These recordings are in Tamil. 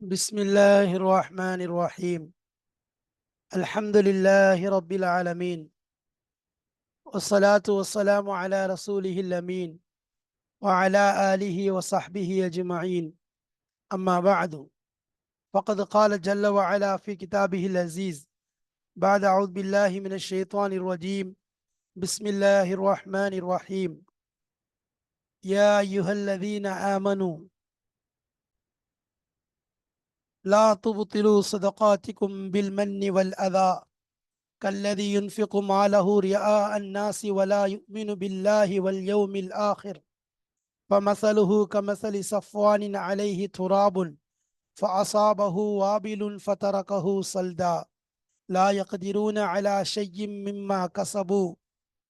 بسم الله الرحمن الرحيم. الحمد لله رب العالمين. والصلاة والسلام على رسوله الأمين وعلى آله وصحبه أجمعين. أما بعد فقد قال جل وعلا في كتابه العزيز بعد أعوذ بالله من الشيطان الرجيم. بسم الله الرحمن الرحيم. يا أيها الذين آمنوا لا تبطلوا صدقاتكم بالمن والأذى كالذي ينفق ماله رئاء الناس ولا يؤمن بالله واليوم الآخر. فمثله كمثل صفوان عليه تراب فأصابه وابل فتركه صلدا. لا يقدرون على شيء مما كسبوا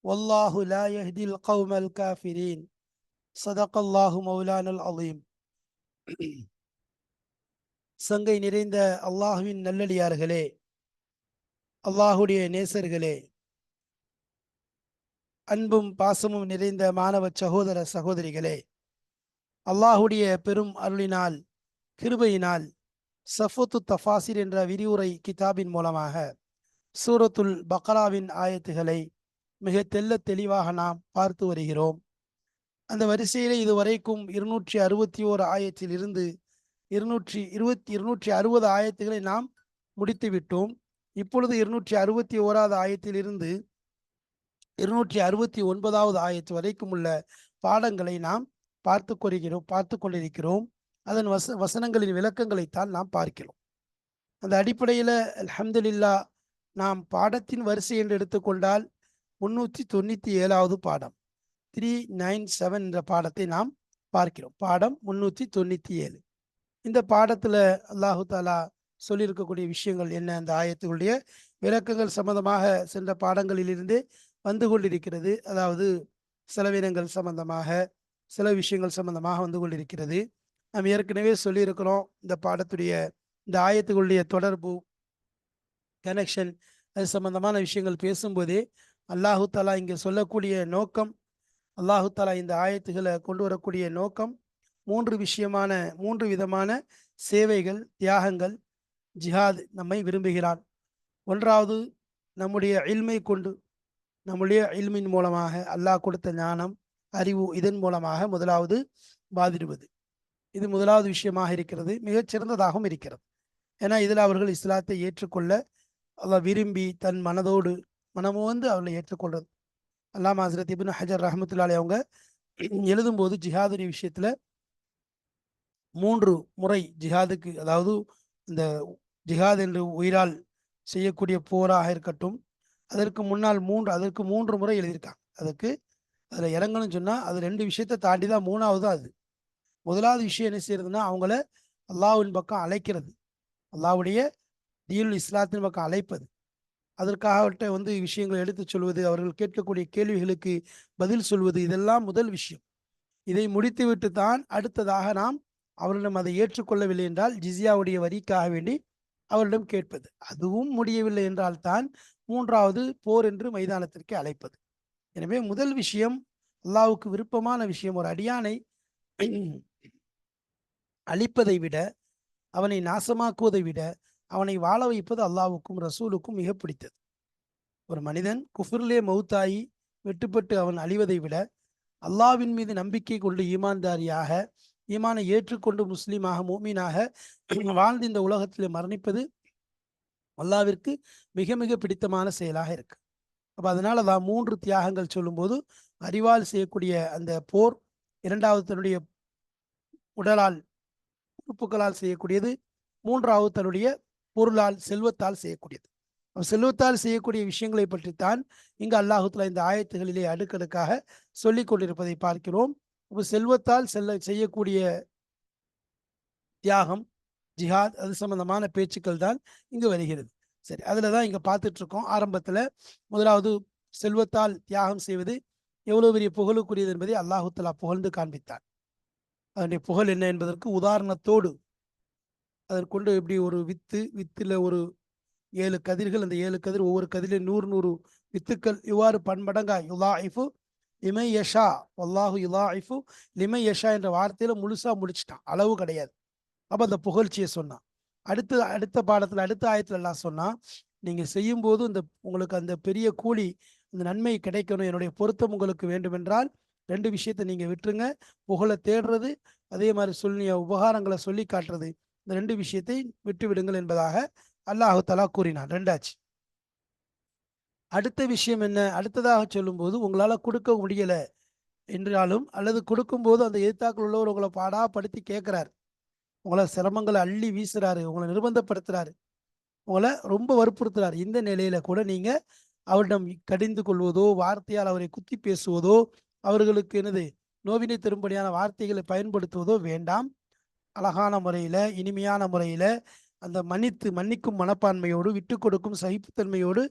والله لا يهدي القوم الكافرين. صدق الله مولانا العظيم. சங்கை நிறைந்த அல்லாஹுவின் நல்லடியார்களே அல்லாஹுடைய நேசர்களே அன்பும் பாசமும் நிறைந்த மாணவ சகோதர சகோதரிகளே அல்லாஹுடைய பெரும் அருளினால் கிருபையினால் சஃபத்து தஃபாசிர் என்ற விரிவுரை கிதாபின் மூலமாக சூரத்துல் பக்ராவின் ஆயத்துகளை மிக தெல்ல தெளிவாக நாம் பார்த்து வருகிறோம். அந்த வரிசையிலே இதுவரைக்கும் இருநூற்றி அறுபத்தி ஓர் ஆயத்தில் இருந்து இருநூற்றி இருபத்தி இருநூற்றி அறுபது ஆயத்துகளை நாம் முடித்து விட்டோம். இப்பொழுது இருநூற்றி அறுபத்தி ஓராவது ஆயத்திலிருந்து இருநூற்றி அறுபத்தி ஒன்பதாவது ஆயத்து வரைக்கும் உள்ள பாடங்களை நாம் பார்த்து கொள்கிறோம் பார்த்து கொண்டிருக்கிறோம். அதன் வச வசனங்களின் விளக்கங்களைத்தான் நாம் பார்க்கிறோம். அந்த அடிப்படையில் அலமதுல்லா நாம் பாடத்தின் வரிசை என்று எடுத்துக்கொண்டால் முன்னூற்றி தொண்ணூற்றி ஏழாவது பாடம் த்ரீ நைன் செவன் என்ற பாடத்தை நாம் பார்க்கிறோம். பாடம் முன்னூற்றி தொண்ணூற்றி ஏழு. இந்த பாடத்தில் அல்லாஹு தாலா சொல்லியிருக்கக்கூடிய விஷயங்கள் என்ன? அந்த ஆயத்துக்குடைய விளக்கங்கள் சம்பந்தமாக சென்ற பாடங்களிலிருந்து வந்து கொண்டிருக்கிறது. அதாவது செலவினங்கள் சம்பந்தமாக சில விஷயங்கள் சம்பந்தமாக வந்து கொண்டிருக்கிறது. நாம் ஏற்கனவே சொல்லியிருக்கிறோம் இந்த பாடத்துடைய இந்த ஆயத்துகளுடைய தொடர்பு கனெக்ஷன் அது சம்பந்தமான விஷயங்கள் பேசும்போதே அல்லாஹு தாலா இங்கே சொல்லக்கூடிய நோக்கம் அல்லாஹு தாலா இந்த ஆயத்துகளை கொண்டு வரக்கூடிய நோக்கம் மூன்று விஷயமான மூன்று விதமான சேவைகள் தியாகங்கள் ஜிஹாத் நம்மை விரும்புகிறான் ஒன்றாவது நம்முடைய இல்மை கொண்டு நம்முடைய இல்மின் மூலமாக அல்லாஹ் கொடுத்த ஞானம் அறிவு இதன் மூலமாக முதலாவது பாதிடுவது இது முதலாவது விஷயமாக இருக்கிறது மிகச்சிறந்ததாகவும் இருக்கிறது. ஏன்னா இதில் அவர்கள் இஸ்லாத்தை ஏற்றுக்கொள்ள அல்லா விரும்பி தன் மனதோடு மனமோந்து அவர்களை ஏற்றுக்கொள்றது. அல்லாம ஹசரத் இபின் ஹஜர் ரஹமத்துல்லாலே அவங்க எழுதும்போது ஜிஹாதுடைய விஷயத்தில் மூன்று முறை ஜிஹாதுக்கு அதாவது இந்த ஜிஹாத் என்று உயிரால் செய்யக்கூடிய போராக இருக்கட்டும் அதற்கு முன்னால் மூன்று அதற்கு மூன்று முறை எழுதியிருக்காங்க. அதுக்கு அதில் இறங்கணும்னு சொன்னால் அது ரெண்டு விஷயத்தை தாண்டி தான் மூணாவது அது. முதலாவது விஷயம் என்ன செய்யறதுன்னா அவங்கள அல்லாவின் பக்கம் அழைக்கிறது. அல்லாவுடைய தீல் இஸ்லாத்தின் பக்கம் அழைப்பது. அதற்காக வந்து விஷயங்களை எடுத்து சொல்வது அவர்கள் கேட்கக்கூடிய கேள்விகளுக்கு பதில் சொல்வது இதெல்லாம் முதல் விஷயம். இதை முடித்துவிட்டு தான் அடுத்ததாக நாம் அவரிடம் அதை ஏற்றுக்கொள்ளவில்லை என்றால் ஜிசியாவுடைய வரிக்காக வேண்டி அவரிடம் கேட்பது. அதுவும் முடியவில்லை என்றால் தான் மூன்றாவது போர் என்று மைதானத்திற்கு அழைப்பது. எனவே முதல் விஷயம் அல்லாவுக்கு விருப்பமான விஷயம் ஒரு அடியானை அழிப்பதை விட அவனை நாசமாக்குவதை விட அவனை வாழ வைப்பது அல்லாவுக்கும் ரசூலுக்கும் மிக பிடித்தது. ஒரு மனிதன் குஃபிர்லே மௌத்தாயி வெட்டுப்பட்டு அவன் அழிவதை விட அல்லாவின் மீது நம்பிக்கை கொண்டு ஈமான்தாரியாக ஈமானை ஏற்றுக்கொண்டு முஸ்லீமாக மூமீனாக வாழ்ந்து இந்த உலகத்தில் மரணிப்பது அல்லாவிற்கு மிக மிக பிடித்தமான செயலாக இருக்கு. அப்போ அதனால தான் மூன்று தியாகங்கள் சொல்லும்போது அறிவால் செய்யக்கூடிய அந்த போர் இரண்டாவது தன்னுடைய உடலால் உறுப்புகளால் செய்யக்கூடியது மூன்றாவது தன்னுடைய பொருளால் செல்வத்தால் செய்யக்கூடியது. செல்வத்தால் செய்யக்கூடிய விஷயங்களை பற்றித்தான் இங்கு அல்லாஹுத்துல இந்த ஆயத்துகளிலே அடுக்கடுக்காக சொல்லிக் கொண்டிருப்பதை பார்க்கிறோம். அப்போ செல்வத்தால் செல்ல செய்யக்கூடிய தியாகம் ஜிஹாத் அது சம்பந்தமான பேச்சுக்கள் தான் இங்கு வருகிறது. சரி அதில் தான் இங்கே பார்த்துட்டு இருக்கோம் ஆரம்பத்தில் முதலாவது செல்வத்தால் தியாகம் செய்வது எவ்வளவு பெரிய புகழுக்குரியது என்பதை அல்லாஹுத்தலா புகழ்ந்து காண்பித்தார் அதனுடைய புகழ் என்ன என்பதற்கு உதாரணத்தோடு அதற்கொண்டு இப்படி ஒரு வித்து வித்தில் ஒரு ஏழு கதிர்கள் அந்த ஏழு கதிர் ஒவ்வொரு கதிரிலும் நூறு நூறு வித்துக்கள் இவ்வாறு பன்மடங்கா யுலாஇஃபு லிமை யஷா வல்லாஹு ஐஃபு லிமை யஷா என்ற வார்த்தையில முழுசா முடிச்சிட்டான். அளவு கிடையாது. அப்ப அந்த புகழ்ச்சியை சொன்னான். அடுத்த அடுத்த பாடத்துல அடுத்த ஆயத்துல எல்லாம் சொன்னா நீங்க செய்யும்போது இந்த உங்களுக்கு அந்த பெரிய கூலி அந்த நன்மை கிடைக்கணும். என்னுடைய பொருத்தம் உங்களுக்கு வேண்டுமென்றால் ரெண்டு விஷயத்தை நீங்க விட்டுருங்க. புகழை தேடுறது அதே மாதிரி சொல்லி உபகாரங்களை சொல்லி காட்டுறது. இந்த ரெண்டு விஷயத்தை விட்டு விடுங்கள் என்பதாக அல்லாஹு தலா கூறினான். ரெண்டாச்சு. அடுத்த விஷயம் என்ன? அடுத்ததாக சொல்லும்போது உங்களால் கொடுக்க முடியல என்றாலும் அல்லது கொடுக்கும்போது அந்த எதிர்த்தாக்கள் உள்ளவர் உங்களை பாடாப்படுத்தி கேட்குறாரு. உங்களை சிரமங்களை அள்ளி வீசுறாரு உங்களை நிர்பந்தப்படுத்துறாரு உங்களை ரொம்ப வற்புறுத்துறாரு. இந்த நிலையில கூட நீங்க அவரிடம் கடிந்து கொள்வதோ வார்த்தையால் அவரை குத்தி பேசுவதோ அவர்களுக்கு என்னது நோவினை தரும்படியான வார்த்தைகளை பயன்படுத்துவதோ வேண்டாம். அழகான முறையில இனிமையான முறையில அந்த மன்னித்து மன்னிக்கும் மனப்பான்மையோடு விட்டு கொடுக்கும் சகிப்புத்தன்மையோடு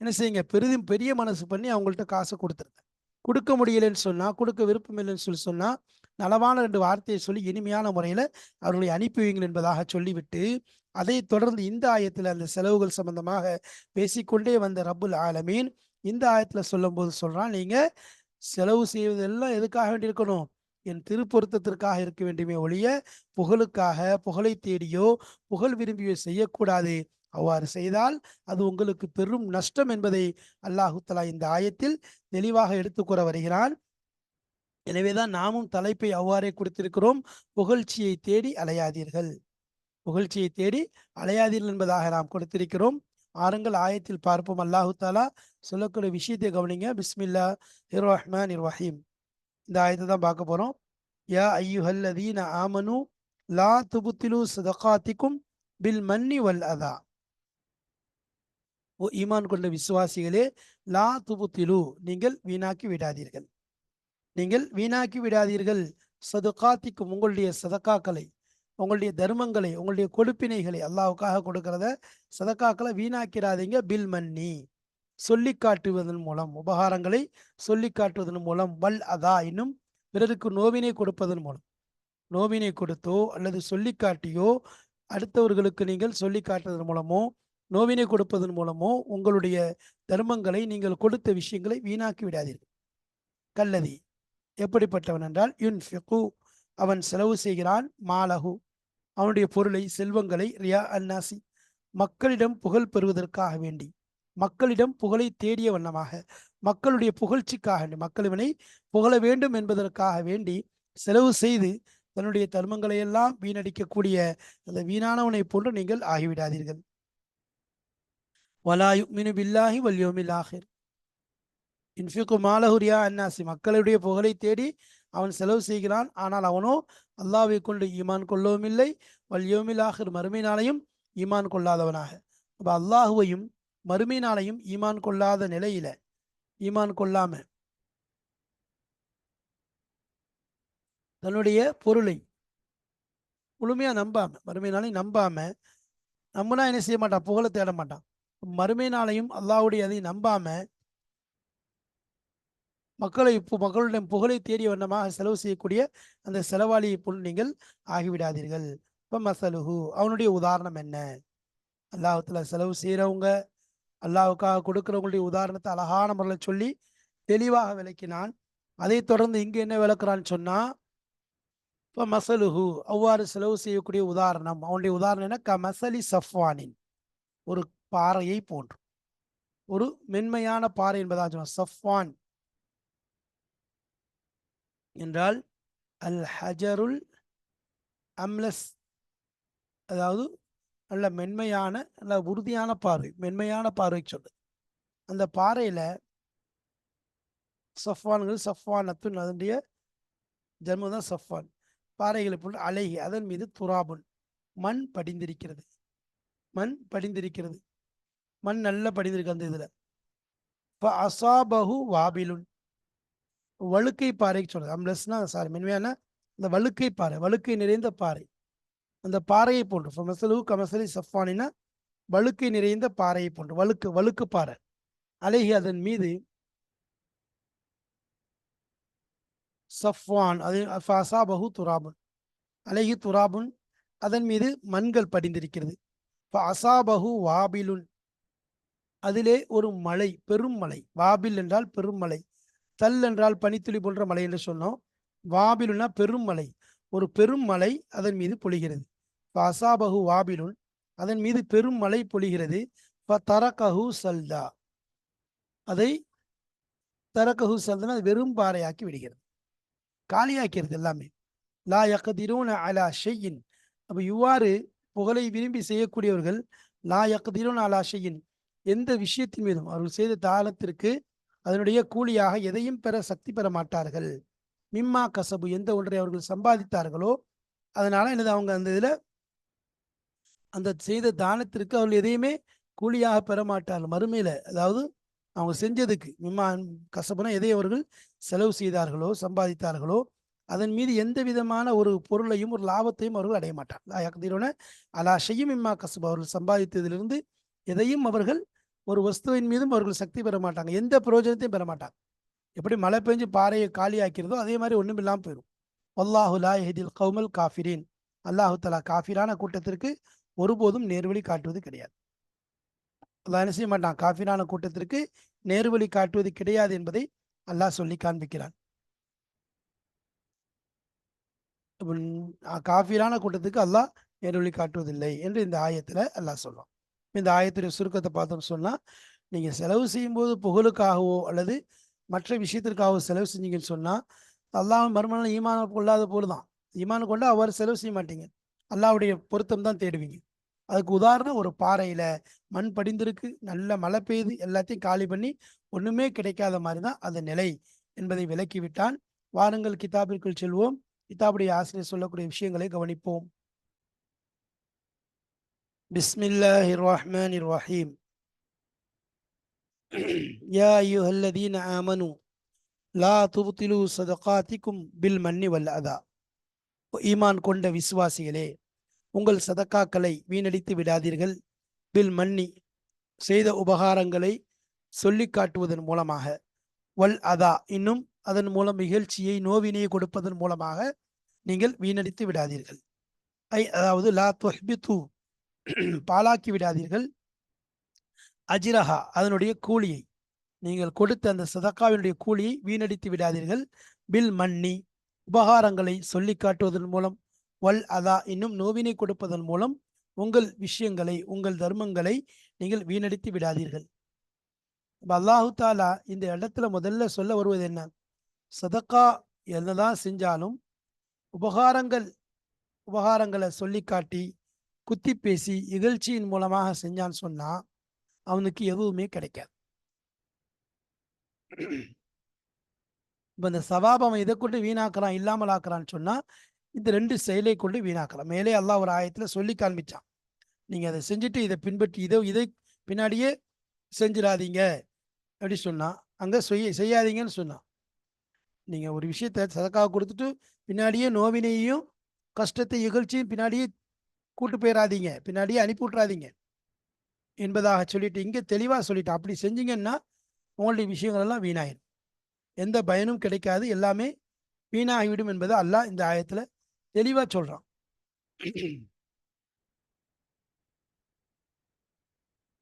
என்ன செய்யுங்க? பெரிதும் பெரிய மனசு பண்ணி அவங்கள்ட்ட காசை கொடுத்துருங்க. கொடுக்க முடியலன்னு சொன்னால் கொடுக்க விருப்பம் இல்லைன்னு சொல்லி சொன்னால் நலவான ரெண்டு வார்த்தையை சொல்லி இனிமையான முறையில் அவர்களை அனுப்பி வைங்கள் என்பதாக சொல்லிவிட்டு அதை தொடர்ந்து இந்த ஆயத்தில் அந்த செலவுகள் சம்பந்தமாக பேசிக்கொண்டே வந்த ரப்புல் ஆலமீன் இந்த ஆயத்தில் சொல்லும் போது நீங்கள் செலவு செய்வதெல்லாம் எதுக்காக வேண்டியிருக்கணும் என் திருப்பொருத்தத்திற்காக இருக்க வேண்டுமே ஒழிய புகழுக்காக புகழை தேடியோ புகழ் விரும்பியோ செய்யக்கூடாது. அவ்வாறு செய்தால் அது உங்களுக்கு பெரும் நஷ்டம் என்பதை அல்லாஹுத்தலா இந்த ஆயத்தில் தெளிவாக எடுத்துக்கூற வருகிறான். எனவேதான் நாமும் தலைப்பை அவ்வாறே கொடுத்திருக்கிறோம். புகழ்ச்சியை தேடி அலையாதீர்கள். புகழ்ச்சியை தேடி அலையாதீர்கள் என்பதாக நாம் கொடுத்திருக்கிறோம். ஆறுங்கள் ஆயத்தில் பார்ப்போம். அல்லாஹு தாலா சொல்லக்கூடிய விஷயத்தை கவனிங்க. பிஸ்மில்லா ஹிர் ரஹ்மான் ரஹீம் இந்த ஆயத்தை தான் பார்க்க போறோம். யா ஐயுஹல்லதீன ஆமனு லா துபுத்திலு சதகாத்திக்கும் பில் மன்னி வல் அதா. ஓ ஈமான் கொண்ட விசுவாசிகளே லா துபுத்திலு நீங்கள் வீணாக்கி விடாதீர்கள். நீங்கள் வீணாக்கி விடாதீர்கள். சதுகாத்திக்கும் உங்களுடைய சதக்காக்களை உங்களுடைய தர்மங்களை உங்களுடைய கொடுப்பினைகளை அல்லாவுக்காக கொடுக்கிறத சதக்காக்களை வீணாக்கிறாதீங்க. பில் மன்னி. சொல்லி காட்டுவதன் மூலம் உபகாரங்களை சொல்லி காட்டுவதன் மூலம் வல் அதா இன்னும் பிறருக்கு நோவினை கொடுப்பதன் மூலம். நோவினை கொடுத்தோ அல்லது சொல்லி காட்டியோ அடுத்தவர்களுக்கு நீங்கள் சொல்லி காட்டுவதன் மூலமோ நோவினை கொடுப்பதன் மூலமோ உங்களுடைய தர்மங்களை நீங்கள் கொடுத்த விஷயங்களை வீணாக்கி விடாதீர்கள். கல்லதி எப்படிப்பட்டவன் என்றால் யுன் அவன் செலவு செய்கிறான் மாலகு அவனுடைய பொருளை செல்வங்களை ரியா அன்னாசி மக்களிடம் புகழ் பெறுவதற்காக வேண்டி. மக்களிடம் புகழை தேடிய வண்ணமாக மக்களுடைய புகழ்ச்சிக்காக மக்கள் இவனை புகழ வேண்டும் என்பதற்காக வேண்டி செலவு செய்து தன்னுடைய தர்மங்களை எல்லாம் வீணடிக்கக்கூடிய அந்த வீணானவனை போன்று நீங்கள் ஆகிவிடாதீர்கள். வலாயு மினு பில்லாஹி வல்யோமில் ஆஹிர் இன்ஃபிகு மாலஹுரியா அன்னாசி மக்களுடைய புகழை தேடி அவன் செலவு செய்கிறான். ஆனால் அவனோ அல்லாவை கொண்டு ஈமான் கொள்ளவும் இல்லை வல்யோமில் ஆஹிர் மறுமை நாளையும் ஈமான் கொள்ளாதவனாக. அப்போ அல்லாஹுவையும் மறுமை நாளையும் ஈமான் கொள்ளாத நிலையில ஈமான் கொள்ளாம தன்னுடைய பொருளை முழுமையா நம்பாம மறுமை நாளையும் நம்பாம நம்மனா என்ன செய்ய மாட்டான்? புகழை தேட மாட்டான். மறுமை நாளையும் அல்லாவுடைய அதை நம்பாம மக்களை இப்போ மக்களுடைய புகழை தேடிய வண்ணமாக செலவு செய்யக்கூடிய அந்த செலவாளியை போல் நீங்கள் ஆகிவிடாதீர்கள். இப்போ மசலுஹு. அவனுடைய உதாரணம் என்ன? அல்லாஹத்துல செலவு செய்கிறவங்க அல்லாஹ்வுக்காக கொடுக்கிறவங்களுடைய உதாரணத்தை அழகான முறையில் சொல்லி தெளிவாக விளக்கினான். அதை தொடர்ந்து இங்கு என்ன விளக்குறான்னு சொன்னா இப்போ மசலுஹு. அவ்வாறு செலவு செய்யக்கூடிய உதாரணம். அவனுடைய உதாரணம் என்ன? க மசலி சஃப்வானின். ஒரு பாறையை போன்று. ஒரு மென்மையான பாறை என்பதாக சொன்ன சஃப்வான். என்றால் அல் ஹஜருல் அம்லஸ். அதாவது நல்ல மென்மையான நல்ல உறுதியான பார்வை. மென்மையான பார்வை சொல்லு. அந்த பாறையில சஃப்வான்கள் சஃப்வானத்துன் அதனுடைய ஜன்மம் தான் சஃப்வான். பாறைகளை போல் அழகி அதன் மீது துராபுன். மண் படிந்திருக்கிறது. மண் படிந்திருக்கிறது. மண் நல்லா படிந்திருக்கு அந்த இதில். அசாபகு வாபிலுன். வழுக்கை பாறைக்கு சொல்றது அம்லஸ்னா சாரி மென்மையான இந்த வழுக்கை பாறை வழுக்கை நிறைந்த பாறை. அந்த பாறையை போன்று. மெசலு கமசலி சஃபானினா வழுக்கை நிறைந்த பாறையை போன்று. வழுக்கு வழுக்கு பாறை. அழகி அதன் மீது சஃப்வான் அது அசாபஹு துராபுன். அழகி துராபுன் அதன் மீது மண்கள் படிந்திருக்கிறது. அசாபஹு வாபிலுன். அதிலே ஒரு மலை பெரும் மலை. வாபில் என்றால் பெரும் மலை. தல் என்றால் பனித்துளி போன்ற மலை என்று சொன்னோம். வாபிலுன்னா பெரும் மலை. ஒரு பெரும் மலை அதன் மீது பொழிகிறது. அசாபகு வாபிலுன் அதன் மீது பெரும் மழை பொழிகிறது. தரகஹு சல்தா. அதை தரகஹு சல்தா அது வெறும் பாறையாக்கி விடுகிறது. காலியாக்கிறது எல்லாமே. லா யக்கதிரூன அலா ஷெய்யின் அப்போ இவ்வாறு புகழை விரும்பி செய்யக்கூடியவர்கள் லா யக்கதிரூன அலா ஷெய்யின் எந்த விஷயத்தின் மீதும் அவர்கள் செய்த தாளத்திற்கு அதனுடைய கூலியாக எதையும் பெற சக்தி பெற மாட்டார்கள். மிம்மா கசபு எந்த ஒன்றை அவர்கள் சம்பாதித்தார்களோ அதனால என்னது அவங்க அந்த இதில் அந்த செய்த தானத்திற்கு அவர்கள் எதையுமே கூலியாக பெற மாட்டார்கள் மறுமையில அதாவது அவங்க செஞ்சதுக்கு மிம்மா கசப்புனா எதை அவர்கள் செலவு செய்தார்களோ சம்பாதித்தார்களோ அதன் மீது எந்த விதமான ஒரு பொருளையும் ஒரு லாபத்தையும் அவர்கள் அடைய மாட்டார்கள். அலா செய்யும் இம்மா கசபு. அவர்கள் சம்பாதித்ததிலிருந்து எதையும் அவர்கள் ஒரு வஸ்துவின் மீதும் அவர்கள் சக்தி பெற மாட்டாங்க. எந்த பிரயோஜனத்தையும் பெற மாட்டாங்க. எப்படி மழை பெஞ்சு பாறையை காலியாக்கிறதோ அதே மாதிரி ஒன்றும் இல்லாமல் போயிடும் அல்லாஹுலா எஹிதில் கவுமல் காஃபிரின். அல்லாஹு தலா காஃபிரான கூட்டத்திற்கு ஒருபோதும் நேர்வழி காட்டுவது கிடையாது. அல்லாஹ் என்ன செய்ய மாட்டான்? காஃபிரான கூட்டத்திற்கு நேர்வழி காட்டுவது கிடையாது என்பதை அல்லாஹ் சொல்லி காண்பிக்கிறான். காஃபிரான கூட்டத்துக்கு அல்லாஹ் நேர்வழி காட்டுவதில்லை என்று இந்த ஆயத்தில் அல்லாஹ் சொல்லுவான் இந்த ஆயத்துடைய சுருக்கத்தை பார்த்தோம் சொன்னால் நீங்கள் செலவு செய்யும்போது புகழுக்காகவோ அல்லது மற்ற விஷயத்திற்காகவோ செலவு செஞ்சீங்கன்னு சொன்னால் அல்லாஹ் மறுமணம் ஈமான கொள்ளாத போல தான். ஈமான் கொண்டு அவர் செலவு செய்ய மாட்டீங்க. அல்லாவுடைய பொருத்தம் தான் தேடுவீங்க அதுக்கு உதாரணம் ஒரு பாறையில் மண் படிந்திருக்கு நல்ல மழை பெய்யுது எல்லாத்தையும் காலி பண்ணி ஒன்றுமே கிடைக்காத மாதிரி தான் அந்த நிலை என்பதை விலக்கிவிட்டான் வாருங்கள் கிதாபிற்குள் செல்வோம் கிதாபுடைய ஆசிரியர் சொல்லக்கூடிய விஷயங்களை கவனிப்போம் بسم الله الرحمن الرحيم يا أيها الذين آمنوا لا تبطلوا صدقاتكم بالمن والأذى ஈமான் கொண்ட விசுவாசிகளே உங்கள் சதக்காக்களை வீணடித்து விடாதீர்கள். பில் மன்னி செய்த உபகாரங்களை சொல்லி காட்டுவதன் மூலமாக வல் அதா இன்னும் அதன் மூலம் நிகழ்ச்சியை நோவினையை கொடுப்பதன் மூலமாக நீங்கள் வீணடித்து விடாதீர்கள். ஐ அதாவது லா தொஹ்பித்து பாலாக்கி விடாதீர்கள். அஜிரஹா அதனுடைய கூலியை நீங்கள் கொடுத்த அந்த சதக்காவினுடைய கூலியை வீணடித்து விடாதீர்கள். பில் மன்னி உபகாரங்களை சொல்லி காட்டுவதன் மூலம் வல் அதா இன்னும் நோவினை கொடுப்பதன் மூலம் உங்கள் விஷயங்களை உங்கள் தர்மங்களை நீங்கள் வீணடித்து விடாதீர்கள். அல்லாஹு தாலா இந்த இடத்துல முதல்ல சொல்ல வருவது என்ன? சதக்கா என்னதான் செஞ்சாலும் உபகாரங்கள் உபகாரங்களை சொல்லி காட்டி குத்தி பேசி இகழ்ச்சியின் மூலமாக செஞ்சான்னு சொன்னா அவனுக்கு எதுவுமே கிடைக்காது. இப்போ இந்த சவாபம் இதை கொண்டு வீணாக்குறான் இல்லாமல் ஆக்குறான்னு சொன்னால் இந்த ரெண்டு செயலை கொண்டு வீணாக்கலாம் மேலே அல்லாஹ் ஒரு ஆயத்தில் சொல்லி காண்பிச்சான். நீங்கள் அதை செஞ்சுட்டு இதை பின்பற்றி இதை இதை பின்னாடியே செஞ்சிடாதீங்க அப்படி சொன்னான். அங்கே செய்ய செய்யாதீங்கன்னு சொன்னான். நீங்கள் ஒரு விஷயத்த சதக்காக கொடுத்துட்டு பின்னாடியே நோவினையும் கஷ்டத்தை இகழ்ச்சியும் பின்னாடியே கூட்டு போயிடாதீங்க பின்னாடியே அனுப்பி விட்றாதீங்க என்பதாக சொல்லிட்டு இங்கே தெளிவாக சொல்லிட்டு அப்படி செஞ்சீங்கன்னா உங்களுடைய விஷயங்கள் எல்லாம் வீணாயிடும் எந்த பயனும் கிடைக்காது. எல்லாமே வீணாகிவிடும் என்பதை அல்லாஹ் இந்த ஆயத்தில் தெளிவாக சொல்கிறான்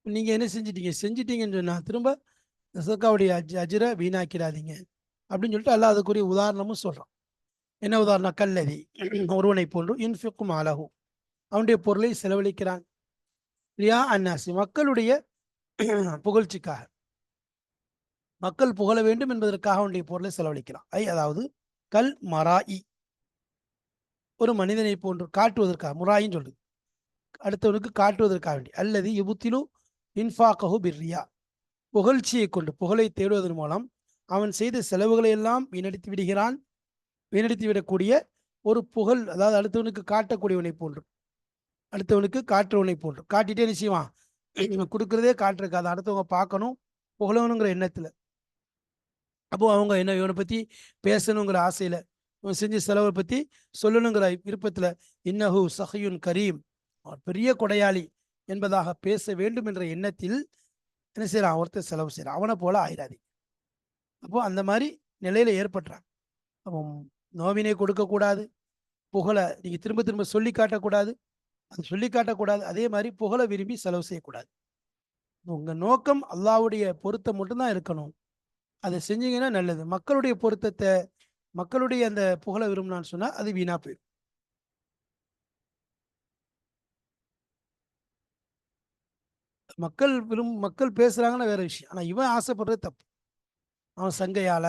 நீங்கள் என்ன செஞ்சிட்டீங்க? செஞ்சிட்டீங்கன்னு சொன்னால் திரும்ப சக்காவுடைய அஜ் அஜிரை வீணாக்கிடாதீங்க. அப்படின்னு சொல்லிட்டு அல்லாஹ் அதுக்குரிய உதாரணமும் சொல்கிறான் என்ன உதாரணம்? கல்லதி. ஒருவனை போன்று இன்ஃபிக்கும் அழகும் அவனுடைய பொருளை செலவழிக்கிறான். ரியா அன்னாசி. மக்களுடைய புகழ்ச்சிக்காக. மக்கள் புகழ வேண்டும் என்பதற்காக அவனுடைய பொருளை செலவழிக்கிறான் ஐ அதாவது கல் மராயி. ஒரு மனிதனை போன்று காட்டுவதற்காக முராயின்னு சொல்லுது அடுத்தவனுக்கு காட்டுவதற்காக வேண்டி. அல்லது இபுத்திலு இன்ஃபாக்கஹு பிர்ரியா. புகழ்ச்சியை கொண்டு புகழை தேடுவதன் மூலம் அவன் செய்த செலவுகளை எல்லாம் வீணடித்து விடுகிறான். வீணடித்து விடக்கூடிய ஒரு புகழ் அதாவது அடுத்தவனுக்கு காட்டக்கூடியவனை போன்று. அடுத்தவனுக்கு காட்டுறவனை போன்று. காட்டிட்டே நிச்சயமா இவன் கொடுக்குறதே காட்டுறக்காது அடுத்தவங்க பார்க்கணும். புகழணுங்கிற எண்ணத்தில். அப்போது அவங்க என்ன இவனை பற்றி பேசணுங்கிற ஆசையில் இவன் செஞ்ச செலவை பற்றி சொல்லணுங்கிற விருப்பத்தில் இன்னஹு சஹயுன் கரீம். பெரிய கொடையாளி என்பதாக பேச வேண்டும் என்ற எண்ணத்தில் என்ன செய்கிறான் ஒருத்தர் செலவு செய்கிறான் அவனை போல ஆயிடாது அப்போது அந்த மாதிரி நிலையில் ஏற்பட்டுறான் அப்போ நோவினை கொடுக்கக்கூடாது புகழை நீங்கள் திரும்ப திரும்ப சொல்லி காட்டக்கூடாது அது சொல்லி காட்டக்கூடாது அதே மாதிரி புகழை விரும்பி செலவு செய்யக்கூடாது. உங்கள் நோக்கம் அல்லாவுடைய பொருத்தம் மட்டும்தான் இருக்கணும். அதை செஞ்சீங்கன்னா நல்லது. மக்களுடைய பொருத்தத்தை மக்களுடைய அந்த புகழை விரும்பினான்னு சொன்னால் அது வீணாக போயிடும் மக்கள் விரும் மக்கள் பேசுகிறாங்கன்னா வேற விஷயம். ஆனால் இவன் ஆசைப்படுறது தப்பு. அவன் சங்கையால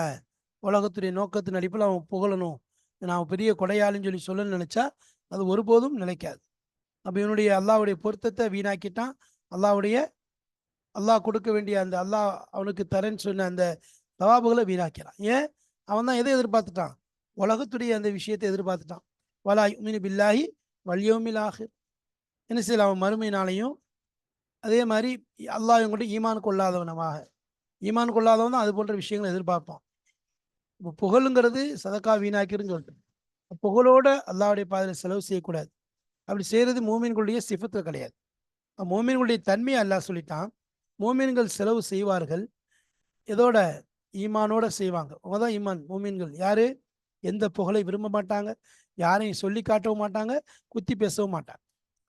உலகத்துடைய நோக்கத்தின் அடிப்பில் அவன் புகழணும். நான் பெரிய கொடையாளின்னு சொல்லி சொல்லணும்னு நினச்சா அது ஒருபோதும் நிலைக்காது. அப்போ இவனுடைய அல்லாவுடைய பொருத்தத்தை வீணாக்கிட்டான். அல்லாவுடைய அல்லாஹ் கொடுக்க வேண்டிய அந்த அல்லாஹ் அவனுக்கு தரேன்னு சொன்ன அந்த தவாபுகளை வீணாக்கிறான். ஏன்? அவன் தான் எதை எதிர்பார்த்துட்டான்? உலகத்துடைய அந்த விஷயத்தை எதிர்பார்த்துட்டான். வலா யுமினு பில்லாஹி வல்யோமில் என்ன செய்யலாம்? அவன் மறுமையினாலையும் அதே மாதிரி அல்லாஹ் இவங்கள்ட்ட ஈமான் கொள்ளாதவனமாக. ஈமான் கொள்ளாதவன் தான் அது போன்ற விஷயங்களை எதிர்பார்ப்பான். இப்போ புகழுங்கிறது சதக்கா வீணாக்கிருன்னு சொல்லிட்டு. புகழோட அல்லாவுடைய பாதையில் செலவு செய்யக்கூடாது. அப்படி செய்கிறது மோமீன்களுடைய சிஃபத்து கிடையாது. மோமீன்களுடைய தன்மையை அல்லாஹ் சொல்லிட்டான். மோமீன்கள் செலவு செய்வார்கள். இதோட ஈமானோட செய்வாங்க. அவங்க தான் ஈமான் மூமின்கள். யாரு? எந்த புகழை விரும்ப மாட்டாங்க. யாரையும் சொல்லி காட்டவும் மாட்டாங்க குத்தி பேசவும் மாட்டாங்க.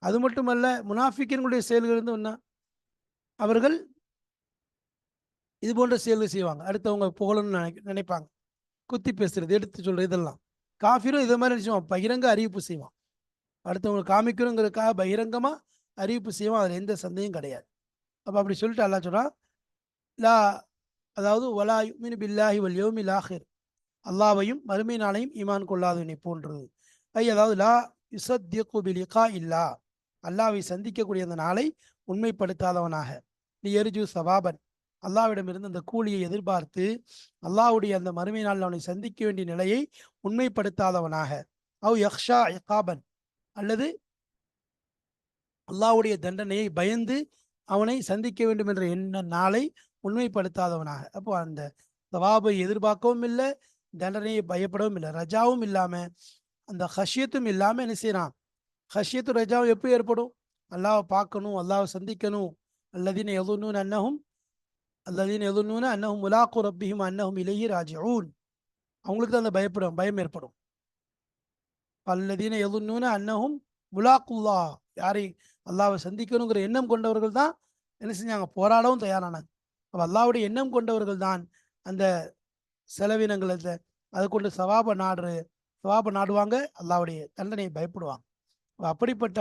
அது மட்டுமல்ல முனாஃபிக்கின்களுடைய செயல்கள் இருந்து ஒன்றா அவர்கள் இது போன்ற செயல்கள் செய்வாங்க. அடுத்தவங்க புகழணும்னு நினை நினைப்பாங்க. குத்தி பேசுறது எடுத்து சொல்றது இதெல்லாம். காஃபிரும் இதே மாதிரி செய்வான். பகிரங்க அறிவிப்பு செய்வான். அடுத்தவங்க காமிக்கணுங்கிறதுக்காக பகிரங்கமாக அறிவிப்பு செய்வான். அதில் எந்த சந்தேகம் கிடையாது. அப்போ அப்படி சொல்லிட்டு அல்லாஹ் சொல்றான் லா அதாவது வலா யுமினு பில்லாஹி வல் யௌமில் ஆஹிர் அல்லாவையும் மறுமை நாளையும் ஈமான் கொள்ளாதவனை போன்றது. ஐ அதாவது லா யுசத்தியகு பிலிகா இல்லா. அல்லாவை சந்திக்கக்கூடிய அந்த நாளை உண்மைப்படுத்தாதவனாக. நீ எரிஜு சபாபன் அல்லாவிடமிருந்து அந்த கூலியை எதிர்பார்த்து அல்லாவுடைய அந்த மறுமை நாளில் அவனை சந்திக்க வேண்டிய நிலையை உண்மைப்படுத்தாதவனாக. அவ் யக்ஷா யகாபன் அல்லது அல்லாஹ்வுடைய தண்டனையை பயந்து அவனை சந்திக்க வேண்டும் என்ற எண்ண நாளை உண்மைப்படுத்தாதவனாக. அப்போ அந்த சவாபை எதிர்பார்க்கவும் இல்லை தண்டனையை பயப்படவும் இல்லை. ரஜாவும் இல்லாமல் அந்த ஹஷியத்தும் இல்லாமல் என்ன செய்யறான் ஹஷியத்து ரஜாவும் எப்போ ஏற்படும்? அல்லாவை பார்க்கணும் அல்லாவை சந்திக்கணும். அல்லதீன எதுன்னு அன்னஹும் அல்லதீன் எதுன்னு அன்னஹும் முலாக்கு ரப்பியும் அன்னஹும் இலையி ராஜூன் அவங்களுக்கு தான் அந்த பயப்படும் பயம் ஏற்படும். அல்லதீன எதுன்னு அன்னஹும் முலாக்குல்லா யாரை அல்லாவை சந்திக்கணுங்கிற எண்ணம் கொண்டவர்கள் தான் என்ன செஞ்சாங்க? போராடவும் தயாரானாங்க. அல்லாவுடைய அல்லாஹ்வுடைய எண்ணம் கொண்டவர்கள் தான் அந்த செலவினங்களை அதை கொண்டு சவாப நாடு சவாப நாடுவாங்க அல்லாவுடைய தண்டனையை பயப்படுவாங்க. அப்படிப்பட்ட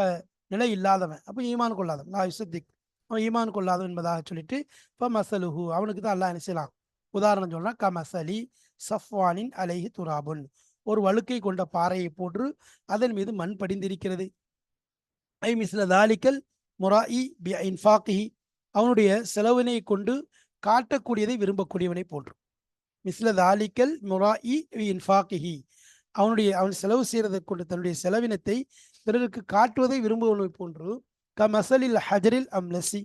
நிலை இல்லாதவன் அப்போ ஈமான் கொள்ளாதவன். நான் யுசத்திக் அவன் ஈமான் கொள்ளாதவன் என்பதாக சொல்லிட்டு இப்போ மசலுஹு அவனுக்கு தான் அல்லாஹ் என்ன செய்யலாம்? உதாரணம் சொல்றான் க மசலி சஃப்வானின் அலைஹி துராபுன். ஒரு வழுக்கை கொண்ட பாறையை போன்று அதன் மீது மண் படிந்திருக்கிறது. ஐ மிஸ்ல தாலிக்கல் முராஇ பி இன்ஃபாக்கிஹி. அவனுடைய செலவினை கொண்டு காட்டக்கூடியதை விரும்பக்கூடியவனை போன்று மிஸ்ல தாலிக்கல் முரா இன் இன்ஃபாக்கிஹி அவனுடைய அவன் செலவு செய்யறதை கொண்டு தன்னுடைய செலவினத்தை பிறருக்கு காட்டுவதை விரும்புவனை போன்று க மசலில் ஹஜரில் அம்லசி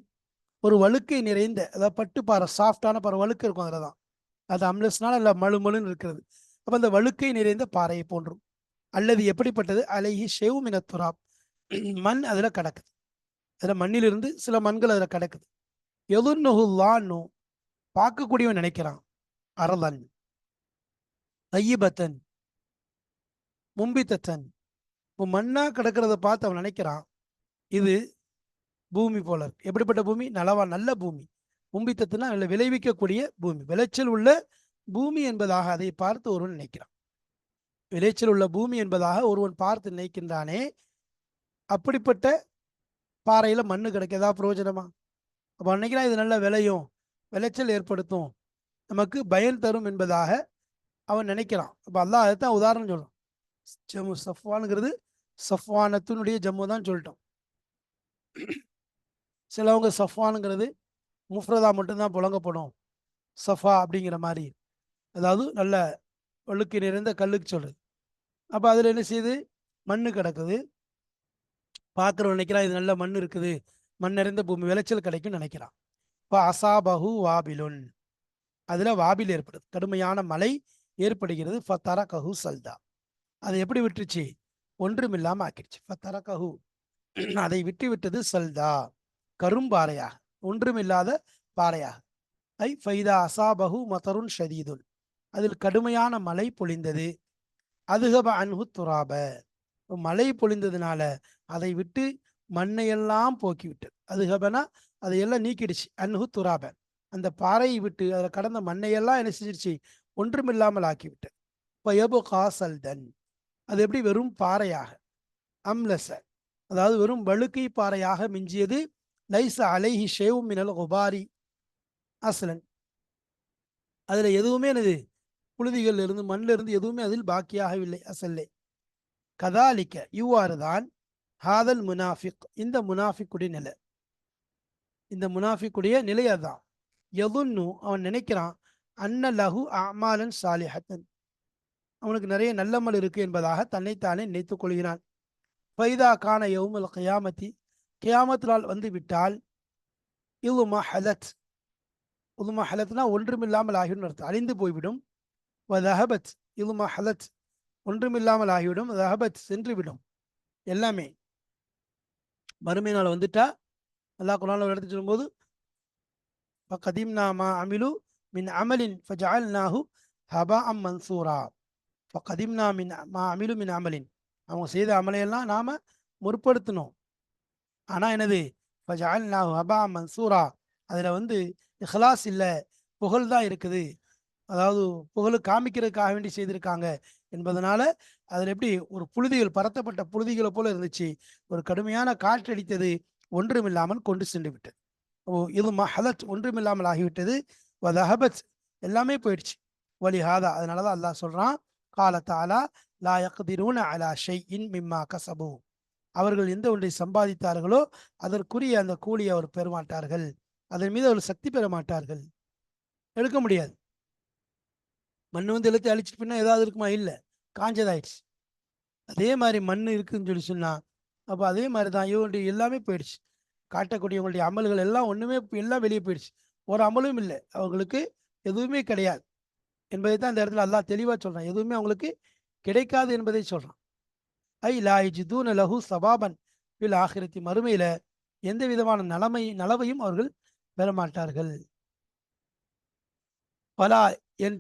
ஒரு வழுக்கை நிறைந்த அதாவது பட்டு பாறை சாஃப்டான பாறை வழுக்கு இருக்கும் அதில் தான் அது அம்லஸ்னால இல்லை மழு மழுன்னு இருக்கிறது. அப்போ அந்த வழுக்கை நிறைந்த பாறையை போன்றும். அல்லது எப்படிப்பட்டது? அலைஹி ஷெவ் மின துராப். மண் அதில் கிடக்குது. அதில் மண்ணிலிருந்து சில மண்கள் அதில் கிடக்குது. எதுன்னு பார்க்கக்கூடியவன் நினைக்கிறான். அரலன் தையபத்தன். மும்பித்தத்தன். இப்போ மண்ணா கிடக்கிறத பார்த்து அவன் நினைக்கிறான் இது பூமி போல இருக்கு. எப்படிப்பட்ட பூமி? நலவா நல்ல பூமி. மும்பித்தத்துனா அதில் விளைவிக்கக்கூடிய பூமி. விளைச்சல் உள்ள பூமி என்பதாக அதை பார்த்து ஒருவன் நினைக்கிறான். விளைச்சல் உள்ள பூமி என்பதாக ஒருவன் பார்த்து நினைக்கின்றானே அப்படிப்பட்ட பாறையில் மண்ணு கிடைக்க ஏதாவது பிரயோஜனமா? அப்போ நினைக்கிறான் இது நல்ல விளையும். விளைச்சல் ஏற்படுத்தும். நமக்கு பயன் தரும் என்பதாக அவன் நினைக்கிறான். அப்போ அல்லாஹ் அதைத்தான் உதாரணம் சொல்றான். ஜம்மு சஃப்வானுங்கிறது சஃப்வானத்தினுடைய ஜம்மு தான் சொல்லிட்டோம். சிலவங்க சஃப்வானுங்கிறது முஃப்ரதா மட்டும்தான் புழங்கப்படும். சஃபா அப்படிங்கிற மாதிரி. அதாவது நல்ல ஒழுக்கு நிறைந்த கல்லுக்கு சொல்கிறது அப்போ அதில் என்ன செய்யுது? மண்ணு கிடக்குது. பார்க்குறவன் நினைக்கிறான் இது நல்ல மண் இருக்குது. மண் நிறைந்த பூமி விளைச்சல் கிடைக்கும்னு நினைக்கிறான். இப்போ அசாபஹு வாபிலுன். அதில் வாபில் ஏற்படுது. கடுமையான மழை ஏற்படுகிறது. ஃபத்தர கஹு சல்தா. அதை எப்படி விட்டுருச்சு? ஒன்றுமில்லாம ஆக்கிடுச்சு. ஃபத்தர கஹு அதை விட்டு விட்டது சல்தா. கரும்பாறையாக. ஒன்றுமில்லாத பாறையாக. ஐ ஃபைதா அசாபஹு மதருன் ஷதீதுன். அதில் கடுமையான மழை பொழிந்தது. அதுகப அன்ஹு துராப. மழை பொழிந்ததுனால அதை விட்டு மண்ணையெல்லாம் போக்கிவிட்டது. அதுகபனா அதையெல்லாம் நீக்கிடுச்சு. அன்ஹு துராப அந்த பாறையை விட்டு அதில் கடந்த மண்ணையெல்லாம் என்ன செஞ்சிருச்சு? ஒன்றுமில்லாமல் ஆக்கிவிட்டு பயபு காசல்தன் அது எப்படி? வெறும் பாறையாக. அம்லச. அதாவது வெறும் வழுக்கை பாறையாக மிஞ்சியது. லைச அலைஹி ஷேவும் மினல் குபாரி. அசலன் அதில் எதுவுமே என்னது? புழுதிகள் இருந்து மண்ணில் இருந்து எதுவுமே அதில் பாக்கியாகவில்லை. அசல்லே. கதாலிக்க. இவ்வாறு தான் ஹாதல் முனாஃபிக். இந்த முனாஃபிக்குடைய நிலை. இந்த முனாஃபிக்குடைய நிலை அதான் எதுன்னு அவன் நினைக்கிறான் அன்ன லஹு அமாலன் சாலிஹத்தன். அவனுக்கு நிறைய நல்லமல் இருக்கு என்பதாக தன்னைத்தானே நினைத்துக் கொள்கிறான். பைதா கான யவுமல் கயாமத்தி கயாமத்தினால் வந்து விட்டால் இவுமா ஹலத் உதுமா ஹலத்னா ஒன்றுமில்லாமல் ஆகிவிடும் அர்த்தம். அழிந்து போய்விடும். வதஹபத் இவுமா ஹலத் ஒன்றுமில்லாமல் ஆகிவிடும். தஹபத் சென்றுவிடும். எல்லாமே. மறுமையினால் வந்துட்டா அல்லாஹ் குரான் எடுத்து சொல்லும்போது ஃபகதீம்னா மா அமிலு மின் அமலின் ஃபஜஅல்நாஹு ஹபா அம் மன்சூரா ஃபகதீம்னா மின் மா அமிலு மின் அமலின். அவங்க செய்த அமலையெல்லாம் நாம் முற்படுத்தணும். ஆனால் என்னது? ஃபஜஅல்நாஹு ஹபா அம் மன்சூரா. அதில் வந்து இஹ்லாஸ் இல்லை புகழ் தான் இருக்குது. அதாவது புகழ் காமிக்கிறதுக்காக வேண்டி செய்திருக்காங்க என்பதனால அதில் எப்படி ஒரு புழுதிகள் பரத்தப்பட்ட புழுதிகளை போல இருந்துச்சு. ஒரு கடுமையான காற்றடித்தது. ஒன்றுமில்லாமல் கொண்டு சென்று விட்டது ஓ இது மஹலத் ஒன்றுமில்லாமல் ஆகிவிட்டது. வதஹபத் எல்லாமே போயிடுச்சு. வலி ஹாதா அதனால தான் அல்லாஹ் சொல்றான் காலத்தாலா லா யக்திரூன அலா ஷெய் இன் மிம்மா கசபு. அவர்கள் எந்த ஒன்றை சம்பாதித்தார்களோ அதற்குரிய அந்த கூலியை அவர் பெறமாட்டார்கள். அதன் மீது அவர் சக்தி பெற மாட்டார்கள் எடுக்க முடியாது. மண் வந்து எழுத்து அழிச்சிட்டு பின்னா ஏதாவது இருக்குமா? இல்லை. காஞ்சதாயிடுச்சு. அதே மாதிரி மண் இருக்குதுன்னு சொல்லி சொன்னால் அப்போ அதே மாதிரி தான் இவங்களுடைய எல்லாமே போயிடுச்சு. காட்டக்கூடியவங்களுடைய அமல்கள் எல்லாம் ஒன்றுமே எல்லாம் வெளியே போயிடுச்சு. ஒரு அமலும் இல்லை. அவங்களுக்கு எதுவுமே கிடையாது. என்பதை தான் இந்த இடத்துல எல்லாம் தெளிவாக சொல்கிறான் எதுவுமே அவங்களுக்கு கிடைக்காது என்பதை சொல்கிறான் ஐ லாய் தூன லஹு சபாபன் இல் ஆகிரத்தி. மறுமையில் எந்த விதமான நலமை நலவையும் அவர்கள் பெறமாட்டார்கள். பலா என்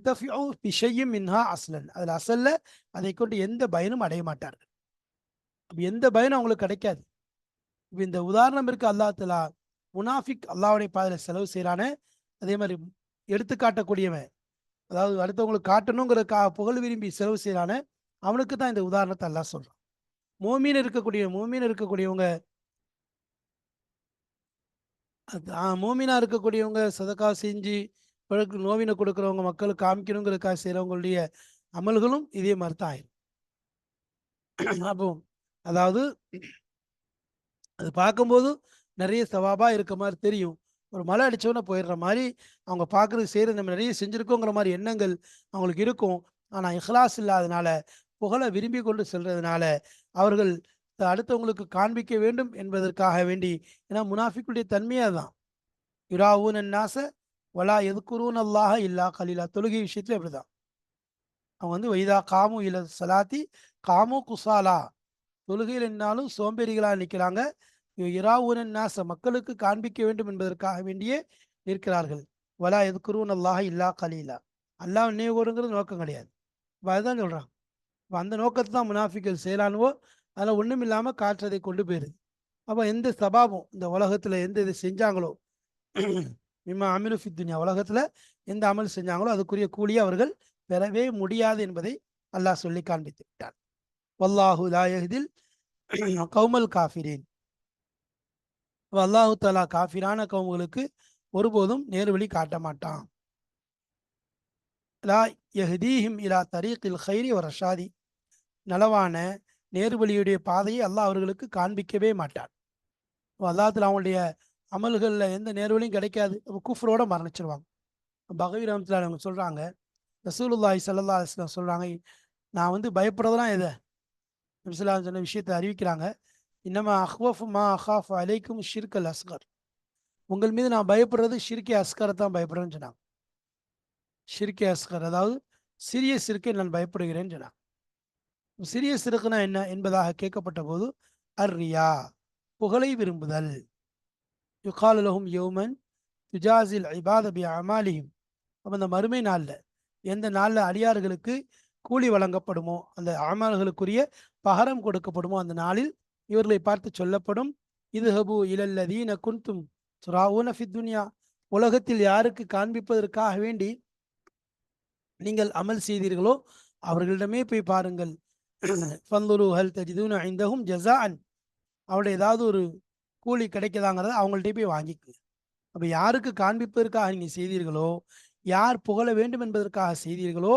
பிஷையும் மின்ஹா அஸ்லன். அதில் அசல்ல அதை கொண்டு எந்த பயனும் அடைய மாட்டார்கள். எந்த பயனும் அவங்களுக்கு கிடைக்காது. இப்போ இந்த உதாரணம் இருக்கு அல்லா தலா முனாஃபிக் அல்லாவுடைய பாதையில் செலவு செய்கிறானே அதே மாதிரி எடுத்து காட்டக்கூடியவன் அதாவது அடுத்தவங்களுக்கு காட்டணுங்கிற கா புகழ் விரும்பி செலவு செய்கிறானே அவனுக்கு தான் இந்த உதாரணத்தை எல்லாம் சொல்கிறான் மோமீன் இருக்கக்கூடிய மோமீன் இருக்கக்கூடியவங்க மோமினா இருக்கக்கூடியவங்க சதக்கா செஞ்சு பிறகு நோவினை கொடுக்குறவங்க மக்களுக்கு காமிக்கணுங்கிறக்காக செய்கிறவங்களுடைய அமல்களும் இதே மாதிரி தான் ஆயிரும். அப்போ அதாவது அது பார்க்கும்போது நிறைய சவாபாக இருக்க மாதிரி தெரியும். ஒரு மழை அடித்தோன்னே போயிடுற மாதிரி அவங்க பார்க்குறது செய்கிற நம்ம நிறைய செஞ்சுருக்கோங்கிற மாதிரி எண்ணங்கள் அவங்களுக்கு இருக்கும். ஆனால் இஹ்லாஸ் இல்லாதனால புகழை விரும்பி கொண்டு செல்றதுனால அவர்கள் அடுத்தவங்களுக்கு காண்பிக்க வேண்டும் என்பதற்காக வேண்டி ஏன்னா முனாஃபிக்குடைய தன்மையாக தான் யுராவூன் நாச வலா எதுக்குருன் அல்லாஹ இல்லா கலீலா. தொழுகை விஷயத்துல அப்படிதான் அவங்க வந்து வைதா காமு இல சலாத்தி காமு குசாலா. தொழுகையில் என்னாலும் சோம்பேறிகளாக நிற்கிறாங்க. இராவுனன் நாச மக்களுக்கு காண்பிக்க வேண்டும் என்பதற்காக வேண்டியே நிற்கிறார்கள். வலா எதுக்குருவன் அல்லாஹ இல்லா கலீலா. அல்லாஹ் நினைவுகூடுங்கிறது நோக்கம் கிடையாது. இப்போ அதுதான் சொல்கிறான் இப்போ அந்த நோக்கத்தை தான் முனாஃபிக்கள் செயலானுவோ அதில் ஒன்றும் இல்லாமல் காற்றதை கொண்டு போயிருது. அப்போ எந்த சபாபம் இந்த உலகத்தில் எந்த இது செஞ்சாங்களோ மிம்மா அமிலுஃபி துன்யா உலகத்தில் எந்த அமல் செஞ்சாங்களோ அதுக்குரிய கூலி அவர்கள் பெறவே முடியாது என்பதை அல்லாஹ் சொல்லி காண்பித்து விட்டான். வல்லாஹு லாயஹிதில் கவுமல் காஃபிரேன். அல்லாஹு தலா காஃபிரான கவுங்களுக்கு ஒருபோதும் நேர்வழி காட்ட மாட்டான். லா யஹ்தீஹிம் இலா தரீக்கில் ஹைரி ஒரு ரஷாதி. நலவான நேர்வழியுடைய பாதையை அல்லாஹ் அவர்களுக்கு காண்பிக்கவே மாட்டான். அல்லாத்துல அவங்களுடைய அமல்களில் எந்த நேர்வழியும் கிடைக்காது. குஃப்ரோட மரணிச்சிருவாங்க. பகவி அவங்க சொல்கிறாங்க ரசூலுல்லாய் சல்லா அலிஸ்லாம் சொல்கிறாங்க நான் வந்து பயப்படுறதுலாம் எதை? நபிசுல்லா சொன்ன விஷயத்தை அறிவிக்கிறாங்க. இன்னமா அஹ்வஃப் மா அஹாஃப் அலைக்கும் ஷிர்கல் அஸ்கர். உங்கள் மீது நான் பயப்படுறது ஷிர்கே அஸ்கரை தான் பயப்படுறேன்னு சொன்னாங்க. ஷிர்கே அஸ்கர் அதாவது சிறிய சிறுக்கை நான் பயப்படுகிறேன்னு சொன்னாங்க. சிறிய சிறுக்குனா என்ன என்பதாக கேட்கப்பட்ட போது அர்ரியா புகழை விரும்புதல். யுகாலுலகும் யோமன் துஜாசில் ஐபாதபி அமாலியும் அப்போ அந்த மறுமை நாளில் எந்த நாளில் அடியார்களுக்கு கூலி வழங்கப்படுமோ அந்த அமல்களுக்குரிய பகரம் கொடுக்கப்படுமோ அந்த நாளில்? இவர்களை பார்த்து சொல்லப்படும் இது ஹபு இலல்லதீன குந்தும் சுராவுன ஃபித்துன்யா உலகத்தில் யாருக்கு காண்பிப்பதற்காக வேண்டி நீங்கள் அமல் செய்தீர்களோ அவர்களிடமே போய் பாருங்கள். ஃபந்துரு ஹல் தஜிதுன் ஐந்தகும் ஜசான் அவருடைய ஏதாவது ஒரு கூலி கிடைக்குதாங்கிறத அவங்கள்ட்ட போய் வாங்கிக்குங்க. அப்போ யாருக்கு காண்பிப்பதற்காக நீங்கள் செய்தீர்களோ யார் புகழ வேண்டும் என்பதற்காக செய்தீர்களோ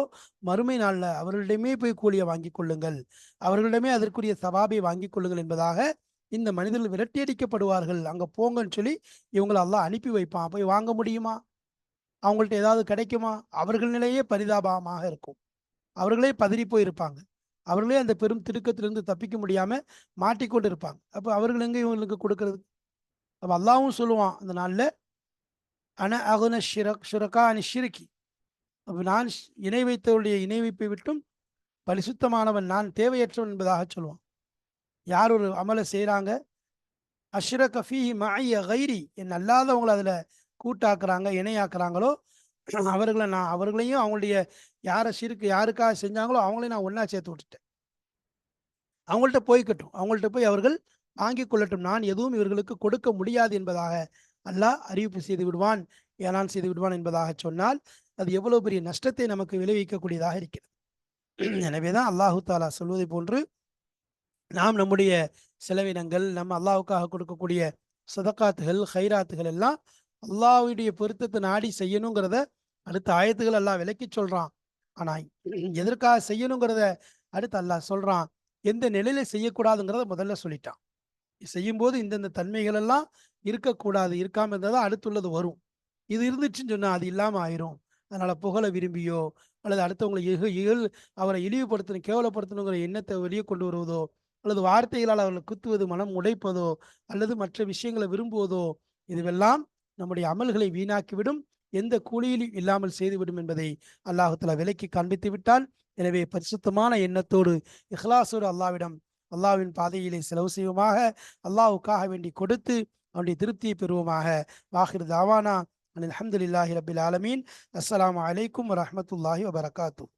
மறுமை நாளில் அவர்களிடமே போய் கூலியை வாங்கிக் கொள்ளுங்கள். அவர்களிடமே அதற்குரிய சவாபை வாங்கிக் கொள்ளுங்கள் என்பதாக இந்த மனிதர்கள் விரட்டியடிக்கப்படுவார்கள் அங்கே போங்கன்னு சொல்லி இவங்களை எல்லாம் அனுப்பி வைப்பான். போய் வாங்க முடியுமா? அவங்கள்ட்ட ஏதாவது கிடைக்குமா? அவர்கள் நிலையே பரிதாபமாக இருக்கும். அவர்களே பதறி போயிருப்பாங்க அவர்களே அந்த பெரும் திடுக்கத்திலிருந்து தப்பிக்க முடியாமல் மாட்டிக்கொண்டு இருப்பாங்க. அப்போ அவர்கள் எங்கே இவங்களுக்கு கொடுக்கறது? அப்போ அல்லாவும் சொல்லுவான் அந்த நாளில் அன அகுன ஷிரக் ஷுரகா அனி ஷிருக்கி நான் இணை வைத்தவருடைய இணை வைப்பை விட்டும் பரிசுத்தமானவன் நான் தேவையற்றவன் என்பதாக சொல்லுவான். யார் ஒரு அமலை செய்கிறாங்க அஷ்ர ஃபீஹி மாய கைரி. என் அல்லாதவங்களை அதில் கூட்டாக்குறாங்க இணையாக்குறாங்களோ அவர்களை நான் அவர்களையும் அவங்களுடைய யாரை சிறுக்கு யாருக்காக செஞ்சாங்களோ அவங்களையும் நான் ஒன்றா சேர்த்து விட்டுட்டேன். அவங்கள்ட்ட போய்க்கட்டும். அவங்கள்ட்ட போய் அவர்கள் வாங்கி கொள்ளட்டும். நான் எதுவும் இவர்களுக்கு கொடுக்க முடியாது என்பதாக அல்லாஹ் அறிவிப்பு செய்து விடுவான் ஏனான் செய்து விடுவான் என்பதாக சொன்னால் அது எவ்வளவு பெரிய நஷ்டத்தை நமக்கு விளைவிக்கக்கூடியதாக இருக்கிறது. எனவேதான் அல்லாஹு தாலா சொல்வதை போன்று நாம் நம்முடைய செலவினங்கள் நம்ம அல்லாவுக்காக கொடுக்கக்கூடிய சதக்காத்துகள் ஹைராத்துகள் எல்லாம் அல்லாஹுடைய பொருத்தத்தை நாடி செய்யணுங்கிறத அடுத்த ஆயத்துகள் அல்லாஹ் விளக்கி சொல்றான். ஆனால் எதற்காக செய்யணுங்கிறத அடுத்து அல்லாஹ் சொல்றான். எந்த நிலையில செய்யக்கூடாதுங்கிறத முதல்ல சொல்லிட்டான். செய்யும்போது இந்தந்த தன்மைகள் எல்லாம் இருக்கக்கூடாது இருக்காமல் இருந்தால் தான் அடுத்துள்ளது வரும். இது இருந்துச்சுன்னு சொன்னால் அது இல்லாமல் ஆயிரும். அதனால் புகழ விரும்பியோ அல்லது அடுத்தவங்களை இகு இகழ் அவரை இழிவுபடுத்தணும் கேவலப்படுத்தணுங்கிற எண்ணத்தை வெளியே கொண்டு வருவதோ அல்லது வார்த்தைகளால் அவர்களை குத்துவது மனம் உடைப்பதோ அல்லது மற்ற விஷயங்களை விரும்புவதோ இதுவெல்லாம் நம்முடைய அமல்களை வீணாக்கிவிடும். எந்த கூலியிலும் இல்லாமல் செய்துவிடும் என்பதை அல்லாஹுத்தலா விலக்கி காண்பித்து விட்டான். எனவே பரிசுத்தமான எண்ணத்தோடு இஹ்லாசோடு அல்லாவிடம் அல்லாஹ்வின் பாதையிலே செலவு செய்வோமாக. அல்லாஹ்வுக்காக வேண்டி கொடுத்து அவனுடைய திருப்தியை பெறுவோமாக வாஹிர் தாவானா அனில் அல்ஹம்துலில்லாஹி ரபில் ஆலமீன் அஸ்ஸலாமு அலைக்கும் வரஹ்மத்துல்லாஹி வபரகாத்துஹ்